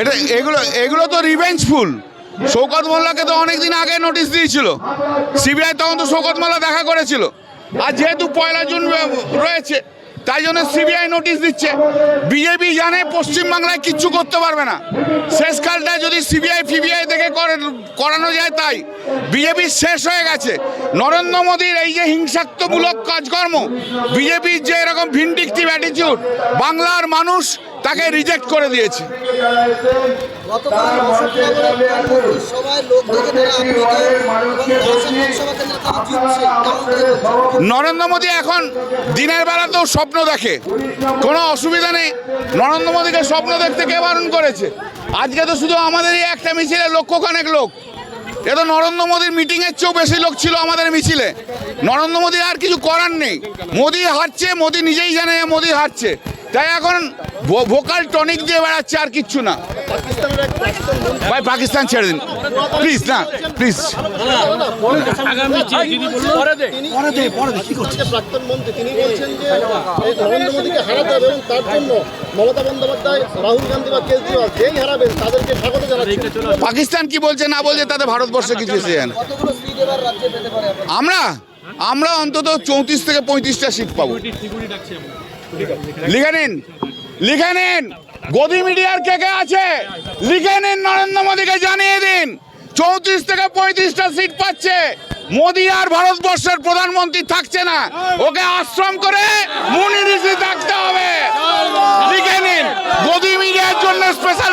এটা এগুলো এগুলো তো রিভেঞ্জফুল শৌকত মোল্লাকে তো অনেকদিন আগে নোটিশ দিয়েছিল। সিবিআই তখন তো শৌকত মোল্লা দেখা করেছিল। আর যেহেতু পয়লা জুন রয়েছে তাই জন্য সিবিআই নোটিশ দিচ্ছে। বিজেপি জানে পশ্চিমবাংলায় কিচ্ছু করতে পারবে না। শেষকালটা যদি সিবিআই ফিবিআই থেকে করে- করানো যায় তাই। বিজেপি শেষ হয়ে গেছে। নরেন্দ্র মোদীর এই যে হিংসাত্মমূলক কাজকর্ম বিজেপির যে এরকম ভিন্ডিকটিভ অ্যাটিটিউড বাংলার মানুষ তাকে রিজেক্ট করে দিয়েছে? নরেন্দ্র মোদী এখন দিনের বেলাতেও স্বপ্ন দেখে। কোনো অসুবিধা নেই। নরেন্দ্র মোদীকে স্বপ্ন দেখতে কে বারণ করেছে? আজকে তো শুধু আমাদেরই একটা মিছিলে লক্ষখানেক লোক। এ তো নরেন্দ্র মোদীর মিটিংয়ের চেয়েও বেশি লোক ছিল আমাদের মিছিলে। নরেন্দ্র মোদীর আর কিছু করার নেই। মোদী হারছে মোদী নিজেই জানে মোদী হারছে। তাই এখন ভোকাল টনিক দিয়ে বেড়াচ্ছে আর কিচ্ছু না। ভাই পাকিস্তান ছেড়ে দিন। প্লিজ না প্লিজ যে প্রাক্তন মন্ত্রী তিনি বলছেন যে এই নরেন্দ্র মোদীকে হারাতে হবে এবং তার জন্য মমতা বন্দ্যোপাধ্যায় রাহুল গান্ধী বা কেজরিওয়াল যেই হারাবেন তাদেরকে স্বাগত জানাচ্ছেন পাকিস্তান কি বলছে না বলছে তাতে ভারতবর্ষে কিছু এসে যায় না পারে আপনার? আমরা? আমরা অন্তত চৌত্রিশ থেকে পঁয়ত্রিশটা সিট পাবো। লিখে নিন। লিখে নিন। গদি মিডিয়ার কে কে আছে? লিখে নিন, নরেন্দ্র মোদীকে জানিয়ে দিন। চৌত্রিশ থেকে পঁয়ত্রিশটা সিট পাচ্ছে। মোদি আর ভারতবর্ষের প্রধানমন্ত্রী থাকছে না। ওকে আশ্রম করে মুনি ঋষি থাকতে হবে। লিখে নিন। গদি মিডিয়ার জন্য স্পেশাল